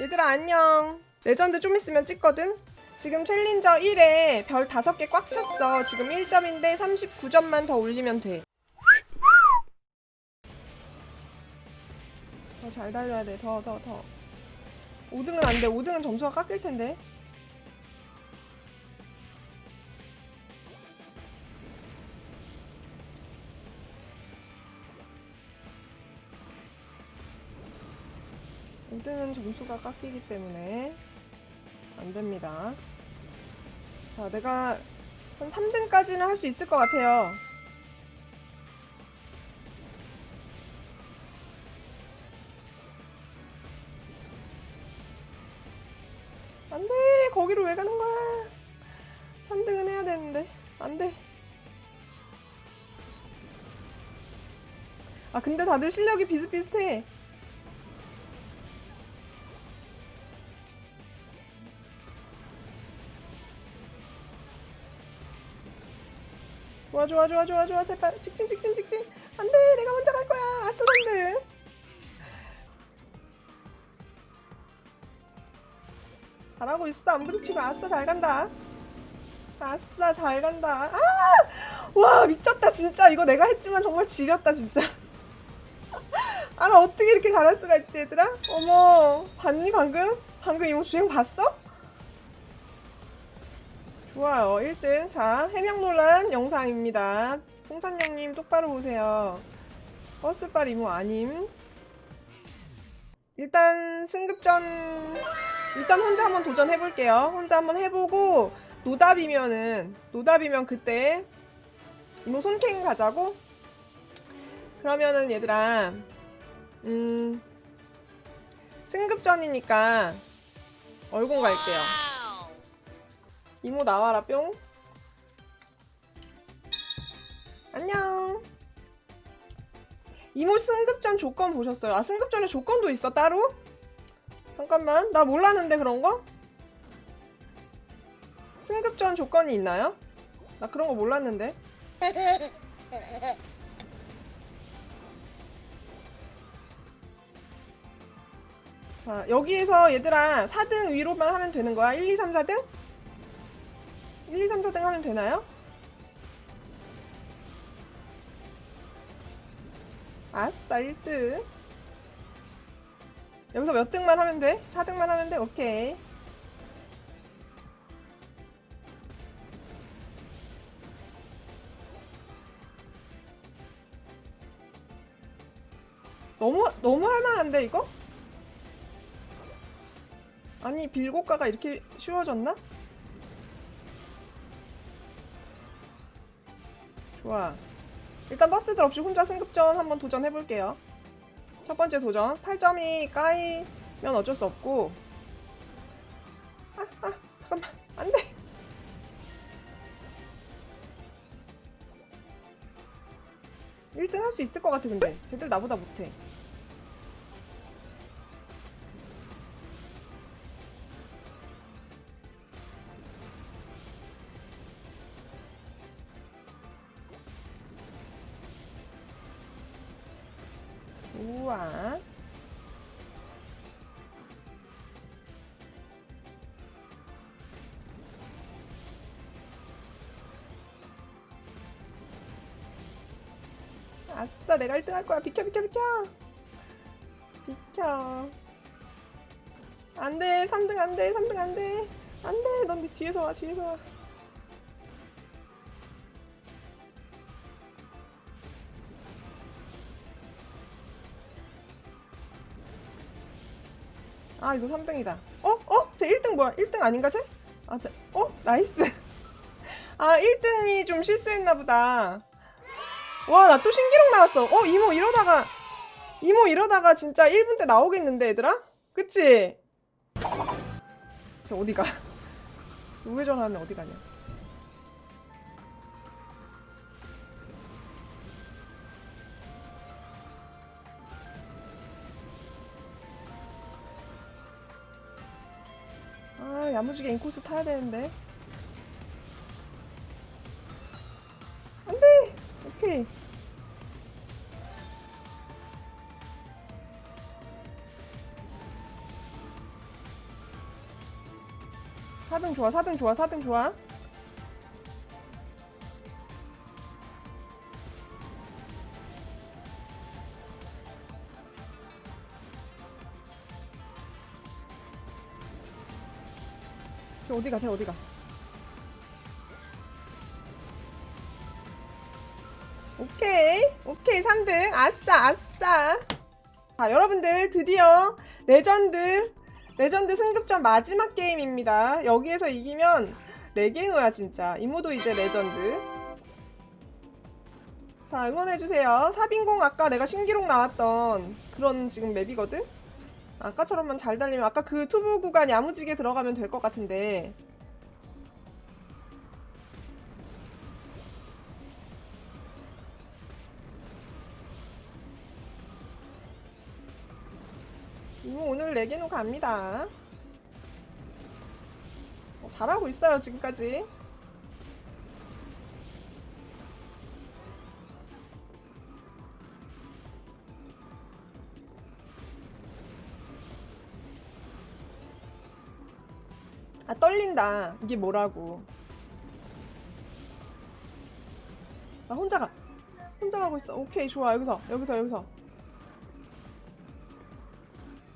얘들아 안녕. 레전드 좀 있으면 찍거든. 지금 챌린저 1에 별 5개 꽉 찼어. 지금 1점인데 39점만 더 올리면 돼. 더 잘 달려야 돼. 더, 더, 더. 5등은 안 돼. 5등은 점수가 깎일 텐데. 등은 점수가 깎이기 때문에 안 됩니다. 자, 내가 한 3등까지는 할 수 있을 것 같아요. 안 돼! 거기로 왜 가는 거야? 3등은 해야 되는데. 안 돼. 아, 근데 다들 실력이 비슷비슷해. 좋아 좋아 좋아 좋아 좋아 제발. 직진 직진 직진. 안돼 내가 먼저 갈 거야. 아싸 던드 잘하고 있어. 안 부딪히고 아싸 잘 간다. 아싸 잘 간다. 아와 미쳤다 진짜. 이거 내가 했지만 정말 지렸다 진짜. 아 나 어떻게 이렇게 잘할 수가 있지 얘들아? 어머 봤니 방금? 방금 이거 주행 봤어? 좋아요. 1등. 자, 해명 논란 영상입니다. 홍산영님 똑바로 보세요. 버스빨 이모 아님. 일단 승급전 일단 혼자 한번 도전해 볼게요. 혼자 한번 해보고 노답이면은 노답이면 그때 이모 손캥 가자고. 그러면은 얘들아 음 승급전이니까 얼공 갈게요. 이모 나와라 뿅. 안녕. 이모 승급전 조건 보셨어요? 아 승급전에 조건도 있어 따로? 잠깐만 나 몰랐는데 그런 거? 승급전 조건이 있나요? 나 그런 거 몰랐는데. 자 여기에서 얘들아 4등 위로만 하면 되는 거야? 1, 2, 3, 4등? 1, 2, 3, 4등 하면 되나요? 아싸 1등 여기서 몇 등만 하면 돼? 4등만 하면 돼? 오케이 너무 너무 할만한데 이거? 아니 빌고가가 이렇게 쉬워졌나? 좋아. 일단 버스들 없이 혼자 승급전 한번 도전해볼게요. 첫 번째 도전. 8점이 까이면 어쩔 수 없고. 아, 아, 잠깐만. 안 돼. 일등 할 수 있을 것 같아, 근데. 쟤들 나보다 못해. 우와. 아싸, 내가 1등 할 거야. 비켜, 비켜, 비켜. 비켜. 안 돼, 3등 안 돼, 3등 안 돼. 안 돼, 넌 뒤에서 와, 뒤에서 와. 아 이거 3등이다 어? 어? 쟤 1등 뭐야? 1등 아닌가 쟤? 아 쟤, 어? 나이스 아 1등이 좀 실수했나 보다 와 나 또 신기록 나왔어 어 이모 이러다가 이모 이러다가 진짜 1분 때 나오겠는데 얘들아? 그치? 쟤 어디가? 쟤 우회전하면 어디 가냐 아 야무지게 인코스 타야 되는데. 안돼! 오케이. 4등 좋아 4등 좋아 4등 좋아. 쟤 어디가 쟤 어디가? 오케이 오케이 3등. 아싸 아싸. 자 여러분들 드디어 레전드 레전드 승급전 마지막 게임입니다. 여기에서 이기면 레게노야 진짜. 이모도 이제 레전드. 자 응원해주세요. 사빈공 아까 내가 신기록 나왔던 그런 지금 맵이거든 아까처럼만 잘 달리면 아까 그 투부 구간 야무지게 들어가면 될 것 같은데 이모 오늘 레게노 갑니다. 어, 잘하고 있어요 지금까지. 떨린다. 이게 뭐라고? 나 혼자 가. 혼자 가고 있어. 오케이 좋아 여기서 여기서 여기서.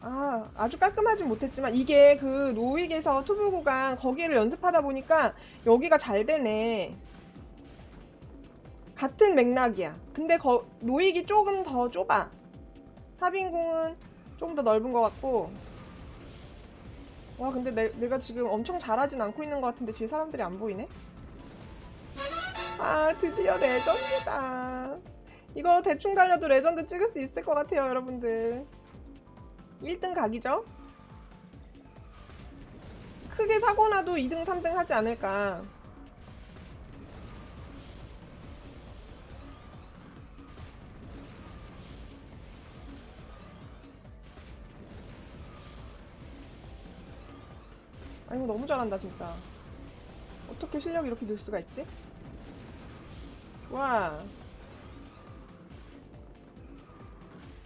아, 아주 깔끔하진 못했지만 이게 그 노익에서 투부 구간 거기를 연습하다 보니까 여기가 잘 되네. 같은 맥락이야. 근데 거, 노익이 조금 더 좁아. 사빈공은 조금 더 넓은 것 같고. 와, 근데 내, 내가 지금 엄청 잘하진 않고 있는 것 같은데 뒤에 사람들이 안 보이네? 아, 드디어 레전드다. 이거 대충 달려도 레전드 찍을 수 있을 것 같아요, 여러분들. 1등 각이죠? 크게 사고 나도 2등, 3등 하지 않을까. 아이고, 너무 잘한다, 진짜. 어떻게 실력이 이렇게 늘 수가 있지? 좋아.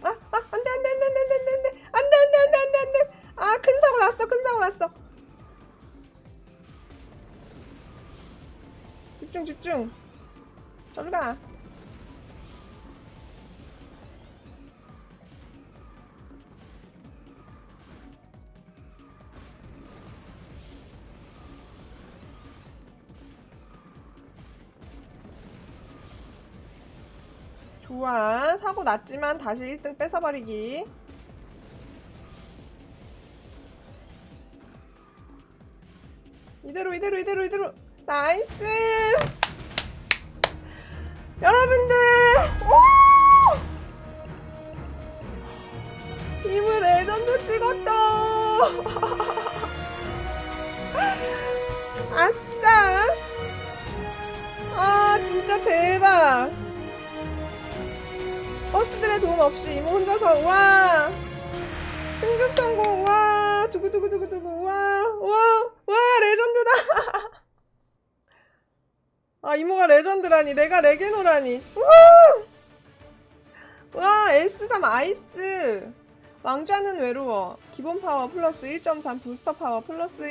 아, 아, 안 돼, 안 돼, 안 돼, 안 돼, 안 돼, 안 돼, 안 돼, 안 돼, 안 돼, 안 돼, 안 돼, 안 돼. 아, 큰 사고 났어, 큰 사고 났어. 집중, 집중. 저리 가. 좋아. 사고 났지만 다시 1등 뺏어버리기. 이대로, 이대로, 이대로, 이대로. 나이스! 여러분들! 오! 이브 레전드 찍었다! 아싸! 아, 진짜 대박! 버스들의 도움 없이 이모 혼자서 와! 승급 성공 와! 두구두구두구두구 와와 와! 레전드다! 아 이모가 레전드라니. 내가 레게노라니. 우와! 와 S3 아이스! 왕좌는 외로워. 기본 파워 플러스 1.3 부스터 파워 플러스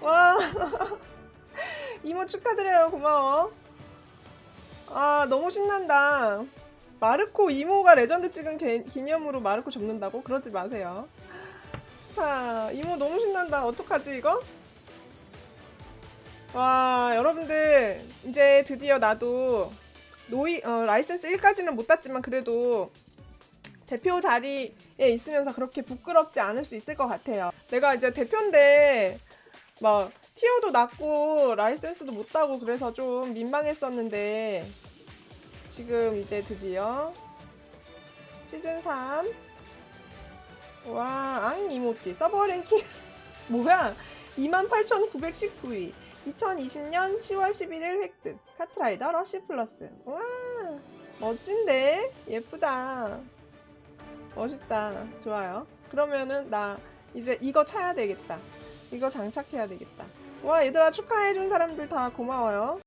1와! 이모 축하드려요. 고마워. 아 너무 신난다 마르코 이모가 레전드 찍은 개- 기념으로 마르코 접는다고? 그러지 마세요. 자, 이모 너무 신난다. 어떡하지, 이거? 와, 여러분들, 이제 드디어 나도 노이, 어, 라이센스 1까지는 못 땄지만 그래도 대표 자리에 있으면서 그렇게 부끄럽지 않을 수 있을 것 같아요. 내가 이제 대표인데, 막, 티어도 낮고, 라이센스도 못 따고 그래서 좀 민망했었는데, 지금 이제 드디어 시즌 3 와, 앙 이모티. 서버 랭킹. 뭐야? 28,919위. 2020년 10월 11일 획득. 카트라이더 러시 플러스. 와 멋진데? 예쁘다. 멋있다. 좋아요. 그러면은 나 이제 이거 차야 되겠다. 이거 장착해야 되겠다. 와 얘들아 축하해준 사람들 다 고마워요